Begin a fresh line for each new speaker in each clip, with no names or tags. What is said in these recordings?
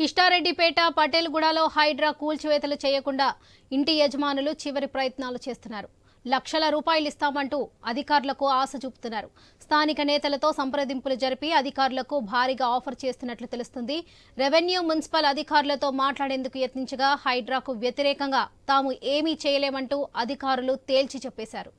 కిష్టారెడ్డిపేట పటేల్గూడలో హైడ్రా కూల్చివేతలు చేయకుండా ఇంటి యజమానులు చివరి ప్రయత్నాలు చేస్తున్నారు. లక్షల రూపాయలు ఇస్తామంటూ అధికారులకు ఆశ చూపుతున్నారు. స్థానిక నేతలతో సంప్రదింపులు జరిపి అధికారులకు భారీగా ఆఫర్ చేస్తున్నట్లు తెలుస్తుంది. రెవెన్యూ మున్సిపల్ అధికారులతో మాట్లాడేందుకు యత్నించగా హైడ్రాకు వ్యతిరేకంగా తాము ఏమీ చేయలేమంటూ అధికారులు తేల్చి చెప్పేశారు.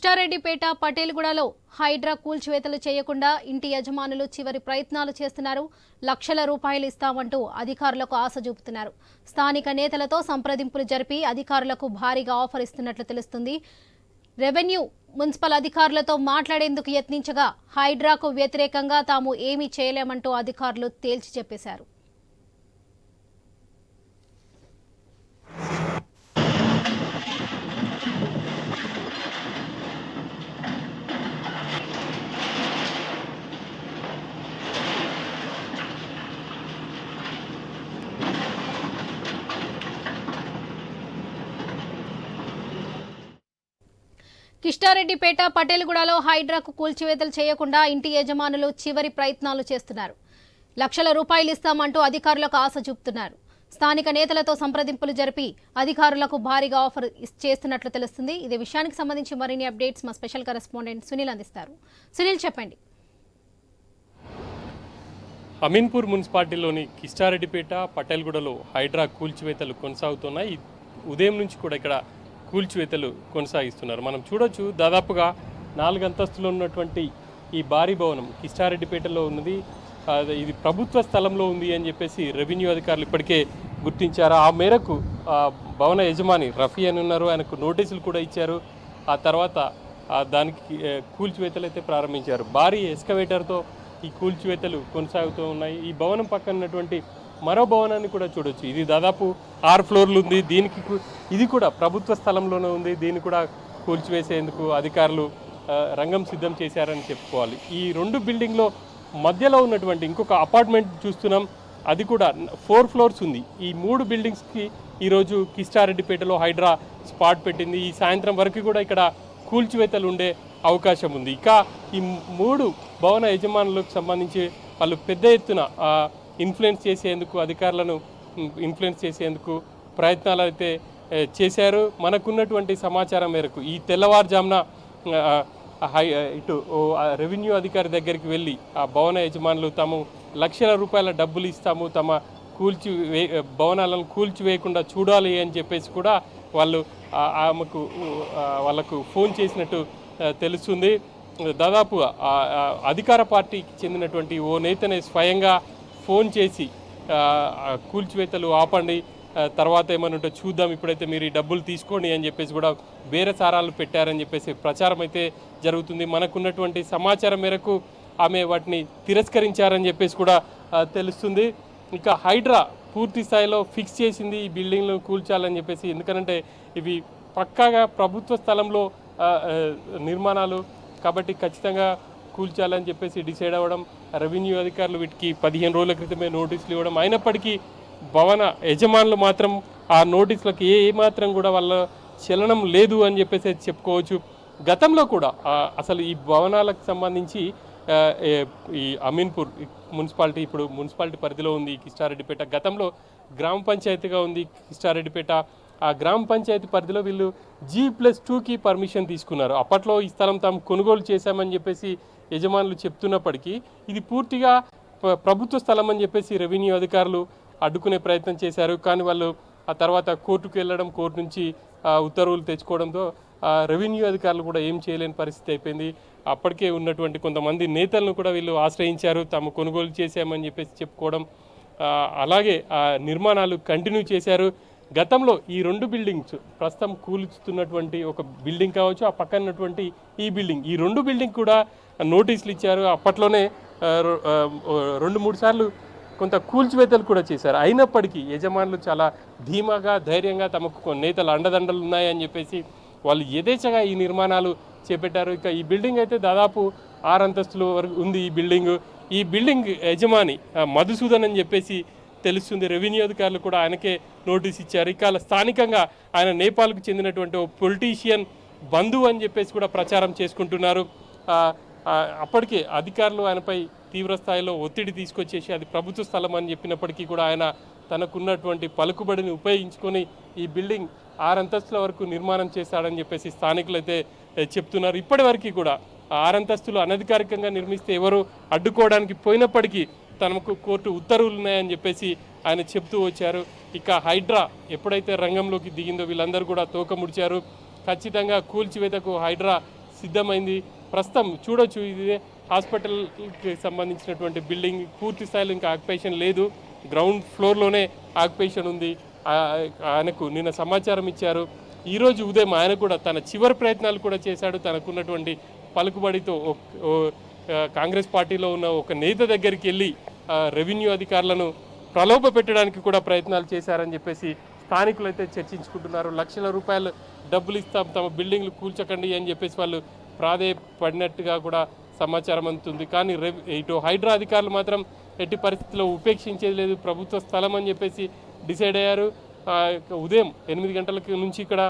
కిష్టారెడ్డిపేట పటేల్గూడలో హైడ్రా కూల్చివేతలు చేయకుండా ఇంటి యజమానులు చివరి ప్రయత్నాలు చేస్తున్నారు. లక్షల రూపాయలు ఇస్తామంటూ అధికారులకు ఆశ చూపుతున్నారు. స్థానిక నేతలతో సంప్రదింపులు జరిపి అధికారులకు భారీగా ఆఫర్ ఇస్తున్నట్లు తెలుస్తుంది. రెవెన్యూ మున్సిపల్ అధికారులతో మాట్లాడేందుకు యత్నించగా హైడ్రాకు వ్యతిరేకంగా తాము ఏమీ చేయలేమంటూ అధికారులు తేల్చి చెప్పేశారు. కిష్టారెడ్డిపేట పటేల్గూడలో హైడ్రాకు కూల్చివేతలు చేయకుండా ఇంటి యజమానులు చివరి ప్రయత్నాలు చేస్తున్నారు. లక్షల రూపాయలు ఇస్తామంటూ అధికారులకు ఆశ చూపుతున్నారు. స్థానిక నేతలతో సంప్రదింపులు జరిపి అధికారులకు భారీగా ఆఫర్ చేస్తున్నట్లు తెలుస్తుంది. ఇదే విషయానికి సంబంధించి మరిన్ని అప్డేట్స్ మా స్పెషల్ కరెస్పాండెంట్ సునీల్ అందిస్తారు. సునీల్ చెప్పండి.
అమీన్పూర్ మున్సిపాలిటీలోని కిష్టారెడ్డిపేట పటేల్గూడలో హైడ్రా కూల్చివేతలు కొనసాగుతున్నాయి. ఉదయం నుంచి కూడా ఇక్కడ కూల్చివేతలు కొనసాగిస్తున్నారు. మనం చూడొచ్చు దాదాపుగా నాలుగు అంతస్తులు ఉన్నటువంటి ఈ భారీ భవనం కిష్టారెడ్డిపేటలో ఉన్నది. ఇది ప్రభుత్వ స్థలంలో ఉంది అని చెప్పేసి రెవెన్యూ అధికారులు ఇప్పటికే గుర్తించారు. ఆ మేరకు ఆ భవన యజమాని రఫీ అని ఉన్నారు. ఆయనకు నోటీసులు కూడా ఇచ్చారు. ఆ తర్వాత దానికి కూల్చివేతలు అయితే ప్రారంభించారు. భారీ ఎస్కవేటర్తో ఈ కూల్చివేతలు కొనసాగుతూ ఉన్నాయి. ఈ భవనం పక్కన ఉన్నటువంటి మరో భవనాన్ని కూడా చూడొచ్చు. ఇది దాదాపు ఆరు ఫ్లోర్లు ఉంది. దీనికి ఇది కూడా ప్రభుత్వ స్థలంలోనే ఉంది. దీన్ని కూడా కూల్చివేసేందుకు అధికారులు రంగం సిద్ధం చేశారని చెప్పుకోవాలి. ఈ రెండు బిల్డింగ్లో మధ్యలో ఉన్నటువంటి ఇంకొక అపార్ట్మెంట్ చూస్తున్నాం. అది కూడా ఫోర్ ఫ్లోర్స్ ఉంది. ఈ మూడు బిల్డింగ్స్కి ఈరోజు కిష్టారెడ్డిపేటలో హైడ్రా స్పాట్ పెట్టింది. ఈ సాయంత్రం వరకు కూడా ఇక్కడ కూల్చివేతలు ఉండే అవకాశం ఉంది. ఇక ఈ మూడు భవన యజమానులకు సంబంధించి వాళ్ళు పెద్ద ఎత్తున ఇన్ఫ్లుయెన్స్ చేసేందుకు అధికారులను ఇన్ఫ్లుయెన్స్ చేసేందుకు ప్రయత్నాలు అయితే చేశారు. మనకున్నటువంటి సమాచారం మేరకు ఈ తెల్లవారుజామున హై ఇటు ఓ రెవెన్యూ అధికారి దగ్గరికి వెళ్ళి ఆ భవన యజమానులు తాము లక్షల రూపాయల డబ్బులు ఇస్తాము తమ కూల్చి వే భవనాలను కూల్చివేయకుండా చూడాలి అని చెప్పేసి కూడా వాళ్ళు ఆమెకు వాళ్ళకు ఫోన్ చేసినట్టు తెలుస్తుంది. దాదాపు అధికార పార్టీకి చెందినటువంటి ఓ నేతనే స్వయంగా ఫోన్ చేసి కూల్చివేతలు ఆపండి తర్వాత ఏమైనా ఉంటే చూద్దాం ఇప్పుడైతే మీరు ఈ డబ్బులు తీసుకోండి అని చెప్పేసి కూడా వేరే సారాలు పెట్టారని చెప్పేసి ప్రచారం అయితే జరుగుతుంది. మనకున్నటువంటి సమాచారం మేరకు ఆమె వాటిని తిరస్కరించారని చెప్పేసి కూడా తెలుస్తుంది. ఇక హైడ్రా పూర్తి స్థాయిలో ఫిక్స్ చేసింది ఈ బిల్డింగ్లు కూల్చాలని చెప్పేసి ఎందుకంటే ఇవి పక్కాగా ప్రభుత్వ స్థలంలో నిర్మాణాలు కాబట్టి ఖచ్చితంగా కూల్చాలని చెప్పేసి డిసైడ్ అవ్వడం రెవెన్యూ అధికారులు వీటికి పదిహేను రోజుల క్రితమే నోటీసులు ఇవ్వడం. అయినప్పటికీ భవన యజమానులు మాత్రం ఆ నోటీసులకు ఏ మాత్రం కూడా వాళ్ళ చలనం లేదు అని చెప్పేసి చెప్పుకోవచ్చు. గతంలో కూడా అసలు ఈ భవనాలకు సంబంధించి ఈ అమీన్పూర్ మున్సిపాలిటీ ఇప్పుడు మున్సిపాలిటీ పరిధిలో ఉంది కిష్టారెడ్డిపేట గతంలో గ్రామ పంచాయతీగా ఉంది కిష్టారెడ్డిపేట ఆ గ్రామ పంచాయతీ పరిధిలో వీళ్ళు జీ ప్లస్ టూకి పర్మిషన్ తీసుకున్నారు. అప్పట్లో ఈ స్థలం తాము కొనుగోలు చేశామని చెప్పేసి యజమానులు చెప్తున్నప్పటికీ ఇది పూర్తిగా ప్రభుత్వ స్థలం అని చెప్పేసి రెవెన్యూ అధికారులు అడ్డుకునే ప్రయత్నం చేశారు. కానీ వాళ్ళు ఆ తర్వాత కోర్టుకు వెళ్ళడం కోర్టు నుంచి ఉత్తర్వులు తెచ్చుకోవడంతో రెవెన్యూ అధికారులు కూడా ఏం చేయలేని పరిస్థితి అయిపోయింది. అప్పటికే ఉన్నటువంటి కొంతమంది నేతలను కూడా వీళ్ళు ఆశ్రయించారు. తాము కొనుగోలు చేశామని చెప్పేసి చెప్పుకోవడం అలాగే ఆ నిర్మాణాలు కంటిన్యూ చేశారు. గతంలో ఈ రెండు బిల్డింగ్స్ ప్రస్తుతం కూల్చుతున్నటువంటి ఒక బిల్డింగ్ కావచ్చు ఆ పక్కన ఉన్నటువంటి ఈ బిల్డింగ్. ఈ రెండు బిల్డింగ్ కూడా నోటీసులు ఇచ్చారు. అప్పట్లోనే రెండు మూడు సార్లు కొంత కూల్చివేతలు కూడా చేశారు. అయినప్పటికీ యజమానులు చాలా ధీమాగా ధైర్యంగా తమకు కొన్ని నేతలు అండదండలు ఉన్నాయని చెప్పేసి వాళ్ళు యథేచ్ఛగా ఈ నిర్మాణాలు చేపట్టారు. ఇక ఈ బిల్డింగ్ అయితే దాదాపు ఆరు అంతస్తుల వరకు ఉంది ఈ బిల్డింగ్. ఈ బిల్డింగ్ యజమాని మధుసూదన్ అని చెప్పేసి తెలుస్తుంది. రెవెన్యూ అధికారులు కూడా ఆయనకే నోటీస్ ఇచ్చారు. ఇక స్థానికంగా ఆయన నేపాల్కు చెందినటువంటి ఓ పొలిటీషియన్ బంధువు అని చెప్పేసి కూడా ప్రచారం చేసుకుంటున్నారు. అప్పటికే అధికారులు ఆయనపై తీవ్ర స్థాయిలో ఒత్తిడి తీసుకొచ్చేసి అది ప్రభుత్వ స్థలం అని చెప్పినప్పటికీ కూడా ఆయన తనకున్నటువంటి పలుకుబడిని ఉపయోగించుకొని ఈ బిల్డింగ్ ఆరంతస్తుల వరకు నిర్మాణం చేశాడని చెప్పేసి స్థానికులు అయితే చెప్తున్నారు. ఇప్పటి వరకు కూడా ఆరంతస్తులు అనధికారికంగా నిర్మిస్తే ఎవరు అడ్డుకోవడానికి పోయినప్పటికీ తనకు కోర్టు ఉత్తర్వులు ఉన్నాయని చెప్పేసి ఆయన చెప్తూ వచ్చారు. ఇక హైడ్రా ఎప్పుడైతే రంగంలోకి దిగిందో వీళ్ళందరూ కూడా తోక ముడిచారు. ఖచ్చితంగా కూల్చివేతకు హైడ్రా సిద్ధమైంది. ప్రస్తుతం చూడొచ్చు ఇది. హాస్పిటల్కి సంబంధించినటువంటి బిల్డింగ్ పూర్తి స్థాయిలో ఇంకా ఆక్యుపేషన్ లేదు. గ్రౌండ్ ఫ్లోర్లోనే ఆక్యుపేషన్ ఉంది. ఆ- ఆయనకు నిన్న సమాచారం ఇచ్చారు. ఈరోజు ఉదయం ఆయన కూడా తన చివరి ప్రయత్నాలు కూడా చేశాడు. తనకున్నటువంటి పలుకుబడితో కాంగ్రెస్ పార్టీలో ఉన్న ఒక నేత దగ్గరికి వెళ్ళి రెవెన్యూ అధికారులను ప్రలోభ పెట్టడానికి కూడా ప్రయత్నాలు చేశారని చెప్పేసి స్థానికులు అయితే చర్చించుకుంటున్నారు. లక్షల రూపాయలు డబ్బులు ఇస్తాం తమ బిల్డింగ్లు కూల్చకండి అని చెప్పేసి వాళ్ళు ప్రాధేయపడినట్టుగా కూడా సమాచారం అందుతుంది. కానీ రెవ్ ఇటు హైడ్రా అధికారులు మాత్రం ఎట్టి పరిస్థితుల్లో ఉపేక్షించేది లేదు. ప్రభుత్వ స్థలం అని చెప్పేసి డిసైడ్ అయ్యారు. ఉదయం ఎనిమిది గంటల నుంచి ఇక్కడ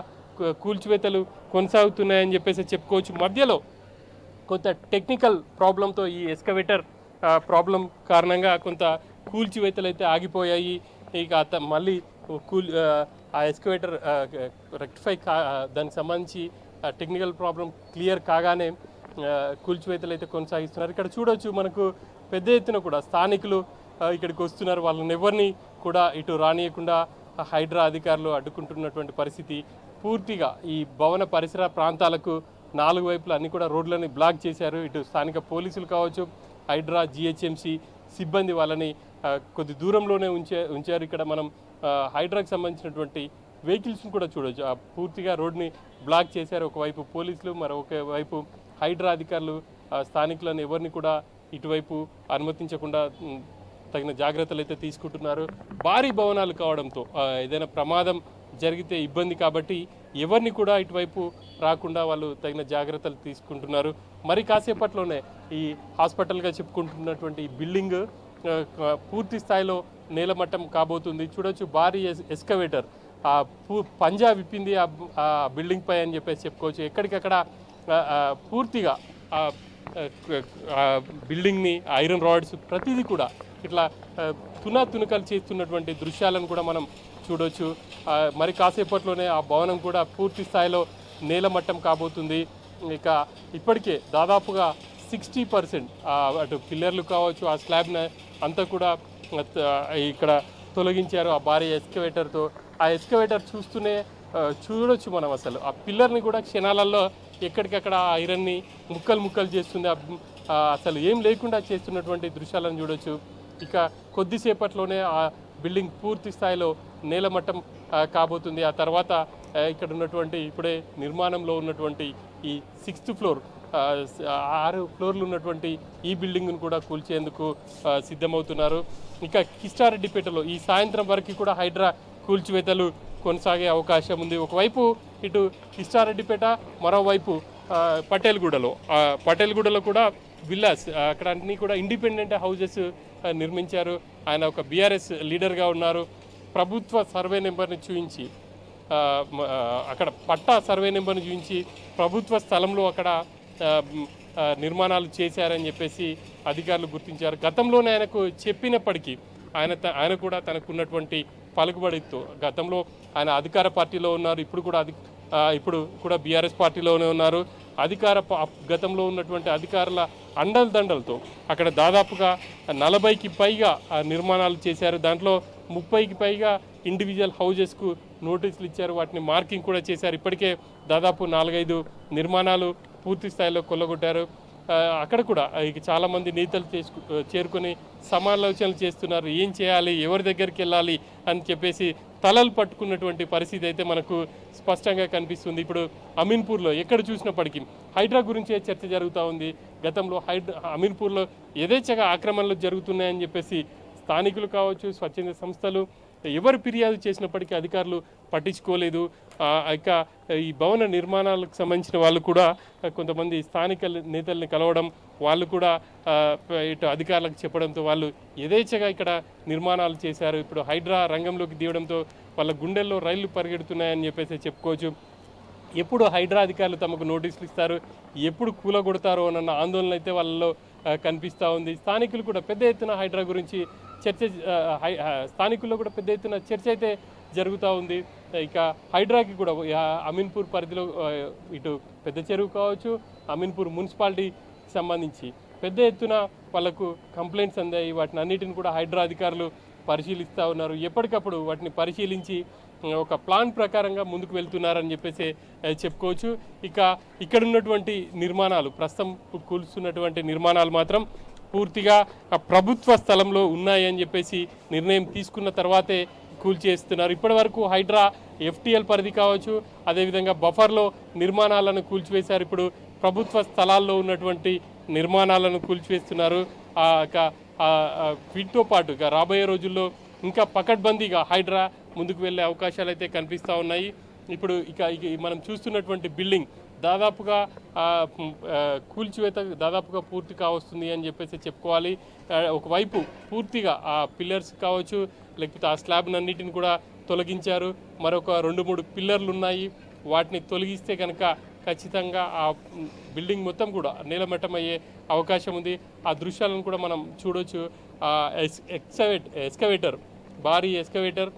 కూల్చివేతలు కొనసాగుతున్నాయని చెప్పేసి చెప్పుకోవచ్చు. మధ్యలో కొంత టెక్నికల్ ప్రాబ్లంతో ఈ ఎస్కవేటర్ ప్రాబ్లం కారణంగా కొంత కూల్చివేతలు అయితే ఆగిపోయాయి. ఇక మళ్ళీ కూల్ ఆ, ఎస్కవేటర్ రెక్టిఫై కా దానికి సంబంధించి టెక్నికల్ ప్రాబ్లం క్లియర్ కాగానే కూల్చివేతలు అయితే కొనసాగిస్తున్నారు. ఇక్కడ చూడొచ్చు మనకు పెద్ద ఎత్తున కూడా స్థానికులు ఇక్కడికి వస్తున్నారు. వాళ్ళని ఎవరిని కూడా ఇటు రానియకుండా హైడ్రా అధికారులు అడ్డుకుంటున్నటువంటి పరిస్థితి పూర్తిగా ఈ భవన పరిసర ప్రాంతాలకు నాలుగు వైపులా అన్ని కూడా రోడ్లని బ్లాక్ చేశారు. ఇటు స్థానిక పోలీసులు కావచ్చు హైడ్రా జిహెచ్ఎంసీ సిబ్బంది వాళ్ళని కొద్ది దూరంలోనే ఉంచే ఉంచారు. ఇక్కడ మనం హైడ్రాకి సంబంధించినటువంటి వెహికల్స్ని కూడా చూడొచ్చు. ఆ పూర్తిగా రోడ్ని బ్లాక్ చేశారు. ఒకవైపు పోలీసులు మరొక వైపు హైడ్రా అధికారులు స్థానికులను ఎవరిని కూడా ఇటువైపు అనుమతించకుండా తగిన జాగ్రత్తలు అయితే తీసుకుంటున్నారు. భారీ భవనాలు కావడంతో ఏదైనా ప్రమాదం జరిగితే ఇబ్బంది కాబట్టి ఎవరిని కూడా ఇటువైపు రాకుండా వాళ్ళు తగిన జాగ్రత్తలు తీసుకుంటున్నారు. మరి కాసేపట్లోనే ఈ హాస్పిటల్గా చెప్పుకుంటున్నటువంటి బిల్డింగ్ పూర్తి స్థాయిలో నేలమట్టం కాబోతుంది. చూడొచ్చు భారీ ఎస్కవేటర్. ఆ పూ పంజా విప్పింది ఆ ఆ బిల్డింగ్ పై అని చెప్పేసి చెప్పుకోవచ్చు. ఎక్కడికక్కడ పూర్తిగా ఆ బిల్డింగ్ని ఐరన్ రాడ్స్ ప్రతిదీ కూడా ఇట్లా తునా తునకలు చేస్తున్నటువంటి దృశ్యాలను కూడా మనం చూడొచ్చు. మరి కాసేపట్లోనే ఆ భవనం కూడా పూర్తి స్థాయిలో నేలమట్టం కాబోతుంది. ఇక ఇప్పటికే దాదాపుగా సిక్స్టీ పర్సెంట్ అటు పిల్లర్లు కావచ్చు ఆ స్లాబ్ని అంతా కూడా ఇక్కడ తొలగించారు. ఆ భారీ ఎస్కవేటర్తో ఆ ఎస్కవేటర్ చూస్తూనే చూడొచ్చు మనం అసలు. ఆ పిల్లర్ని కూడా క్షణాలలో ఎక్కడికక్కడ ఆ ఐరన్ని ముక్కలు ముక్కలు చేస్తుంది. అసలు ఏం లేకుండా చేస్తున్నటువంటి దృశ్యాలను చూడొచ్చు. ఇక కొద్దిసేపట్లోనే ఆ బిల్డింగ్ పూర్తి స్థాయిలో నేలమట్టం కాబోతుంది. ఆ తర్వాత ఇక్కడ ఉన్నటువంటి ఇప్పుడే నిర్మాణంలో ఉన్నటువంటి ఈ సిక్స్త్ ఫ్లోర్ ఆరు ఫ్లోర్లు ఉన్నటువంటి ఈ బిల్డింగ్ను కూడా కూల్చేందుకు సిద్ధమవుతున్నారు. ఇంకా కిష్టారెడ్డిపేటలో ఈ సాయంత్రం వరకు కూడా హైడ్రా కూల్చివేతలు కొనసాగే అవకాశం ఉంది. ఒకవైపు ఇటు కిష్టారెడ్డిపేట మరోవైపు పటేల్గూడలో పటేల్గూడలో కూడా విల్లాస్ అక్కడ అన్ని కూడా ఇండిపెండెంట్ హౌజెస్ నిర్మించారు. ఆయన ఒక బీఆర్ఎస్ లీడర్గా ఉన్నారు. ప్రభుత్వ సర్వే నెంబర్ని చూపించి అక్కడ పట్టా సర్వే నెంబర్ని చూపించి ప్రభుత్వ స్థలంలో అక్కడ నిర్మాణాలు చేశారని చెప్పేసి అధికారులు గుర్తించారు. గతంలోనే ఆయనకు చెప్పినప్పటికీ ఆయన ఆయన కూడా తనకున్నటువంటి పలుకుబడితో గతంలో ఆయన అధికార పార్టీలో ఉన్నారు ఇప్పుడు కూడా అధి ఇప్పుడు కూడా బీఆర్ఎస్ పార్టీలోనే ఉన్నారు. అధికార ప- గతంలో ఉన్నటువంటి అధికారుల అండల దండలతో అక్కడ దాదాపుగా నలభైకి పైగా నిర్మాణాలు చేశారు. దాంట్లో ముప్పైకి పైగా ఇండివిజువల్ హౌజెస్కు నోటీసులు ఇచ్చారు. వాటిని మార్కింగ్ కూడా చేశారు. ఇప్పటికే దాదాపు నాలుగైదు నిర్మాణాలు పూర్తి స్థాయిలో కొల్లగొట్టారు. అక్కడ కూడా ఇక చాలామంది నేతలు చేసుకు చేరుకొని సమాలోచనలు చేస్తున్నారు. ఏం చేయాలి? ఎవరి దగ్గరికి వెళ్ళాలి? అని చెప్పేసి తలలు పట్టుకున్నటువంటి పరిస్థితి అయితే మనకు స్పష్టంగా కనిపిస్తుంది. ఇప్పుడు అమీన్పూర్లో ఎక్కడ చూసినప్పటికీ హైడ్రా గురించే చర్చ జరుగుతూ ఉంది. గతంలో హైడ్రా అమీన్పూర్లో యథేచ్ఛగా ఆక్రమణలు జరుగుతున్నాయని చెప్పేసి స్థానికులు కావచ్చు స్వచ్ఛంద సంస్థలు ఎవరు ఫిర్యాదు చేసినప్పటికీ అధికారులు పట్టించుకోలేదు. ఇక ఈ భవన నిర్మాణాలకు సంబంధించిన వాళ్ళు కూడా కొంతమంది స్థానిక నేతల్ని కలవడం వాళ్ళు కూడా ఇటు అధికారులకు చెప్పడంతో వాళ్ళు యథేచ్ఛగా ఇక్కడ నిర్మాణాలు చేశారు. ఇప్పుడు హైడ్రా రంగంలోకి దిగడంతో వాళ్ళ గుండెల్లో రైళ్ళు పరిగెడుతున్నాయని చెప్పేసి చెప్పుకోవచ్చు. ఎప్పుడు హైడ్రా అధికారులు తమకు నోటీసులు ఇస్తారు? ఎప్పుడు కూలగొడతారో? అన్న ఆందోళన అయితే వాళ్ళలో కనిపిస్తూ ఉంది. స్థానికులు కూడా పెద్ద ఎత్తున హైడ్రా గురించి చర్చ హై- స్థానికుల్లో కూడా పెద్ద ఎత్తున చర్చ అయితే జరుగుతూ ఉంది. ఇక హైడ్రాకి కూడా అమీన్పూర్ పరిధిలో ఇటు పెద్ద చెరువు కావచ్చు అమీన్పూర్ మున్సిపాలిటీకి సంబంధించి పెద్ద ఎత్తున వాళ్ళకు కంప్లైంట్స్ అందాయి. వాటిని అన్నిటిని కూడా హైడ్రా అధికారులు పరిశీలిస్తూ ఉన్నారు. ఎప్పటికప్పుడు వాటిని పరిశీలించి ఒక ప్లాన్ ప్రకారంగా ముందుకు వెళ్తున్నారని చెప్పేసి చెప్పుకోవచ్చు. ఇక ఇక్కడ ఉన్నటువంటి నిర్మాణాలు ప్రస్తుతం కూల్స్తున్నటువంటి నిర్మాణాలు మాత్రం పూర్తిగా ఆ ప్రభుత్వ స్థలంలో ఉన్నాయని చెప్పేసి నిర్ణయం తీసుకున్న తర్వాతే కూల్చేస్తున్నారు. ఇప్పటి వరకు హైడ్రా ఎఫ్టీఎల్ పరిధి కావచ్చు అదేవిధంగా బఫర్లో నిర్మాణాలను కూల్చివేశారు. ఇప్పుడు ప్రభుత్వ స్థలాల్లో ఉన్నటువంటి నిర్మాణాలను కూల్చివేస్తున్నారు. ఆ, వీటితో పాటు ఇక రాబోయే రోజుల్లో ఇంకా పకడ్బందీగా హైడ్రా ముందుకు వెళ్ళే అవకాశాలు అయితే కనిపిస్తూ ఉన్నాయి. ఇప్పుడు ఇక మనం చూస్తున్నటువంటి బిల్డింగ్ దాదాపుగా కూల్చివేత దాదాపుగా పూర్తి కావస్తుంది అని చెప్పేసి చెప్పుకోవాలి. ఒకవైపు పూర్తిగా ఆ పిల్లర్స్ కావచ్చు లేకపోతే ఆ స్లాబ్నన్నిటిని కూడా తొలగించారు. మరొక రెండు మూడు పిల్లర్లు ఉన్నాయి వాటిని తొలగిస్తే కనుక ఖచ్చితంగా ఆ బిల్డింగ్ మొత్తం కూడా నీలమట్టమయ్యే అవకాశం ఉంది. ఆ దృశ్యాలను కూడా మనం చూడొచ్చు. ఆ ఎస్ ఎస్కవేటర్ భారీ ఎస్కవేటర్.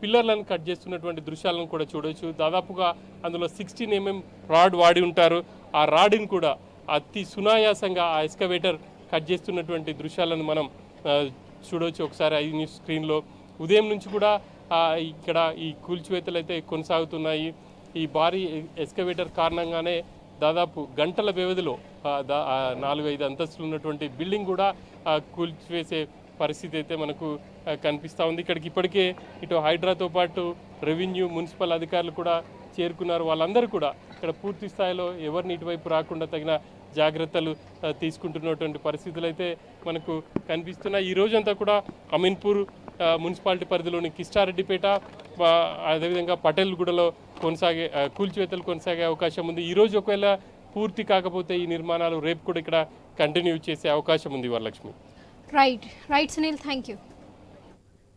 పిల్లర్లను కట్ చేస్తున్నటువంటి దృశ్యాలను కూడా చూడవచ్చు దాదాపుగా అందులో సిక్స్టీన్ ఎంఎం mm రాడ్ వాడి ఉంటారు. ఆ రాడ్ని కూడా అతి సునాయాసంగా ఆ ఎస్కవేటర్ కట్ చేస్తున్నటువంటి దృశ్యాలను మనం చూడవచ్చు ఒకసారి ఐదు న్యూస్ స్క్రీన్లో. ఉదయం నుంచి కూడా ఇక్కడ ఈ కూల్చివేతలు అయితే కొనసాగుతున్నాయి. ఈ భారీ ఎస్కవేటర్ కారణంగానే దాదాపు గంటల వ్యవధిలో నాలుగు ఐదు అంతస్తులు ఉన్నటువంటి బిల్డింగ్ కూడా కూల్చివేసే పరిస్థితి అయితే మనకు కనిపిస్తూ ఉంది. ఇక్కడికి ఇప్పటికే ఇటు హైడ్రాతో పాటు రెవెన్యూ మున్సిపల్ అధికారులు కూడా చేరుకున్నారు. వాళ్ళందరూ కూడా ఇక్కడ పూర్తి స్థాయిలో ఎవరిని ఇటువైపు రాకుండా తగిన జాగ్రత్తలు తీసుకుంటున్నటువంటి పరిస్థితులు అయితే మనకు కనిపిస్తున్నాయి. ఈ రోజంతా కూడా అమీన్పూర్ మున్సిపాలిటీ పరిధిలోని కిష్టారెడ్డిపేట అదేవిధంగా పటేల్గూడలో కొనసాగే కూల్చివేతలు కొనసాగే అవకాశం ఉంది. ఈరోజు ఒకవేళ పూర్తి కాకపోతే ఈ నిర్మాణాలు రేపు కూడా ఇక్కడ కంటిన్యూ చేసే అవకాశం ఉంది Varalakshmi.
Right right Sunil thank you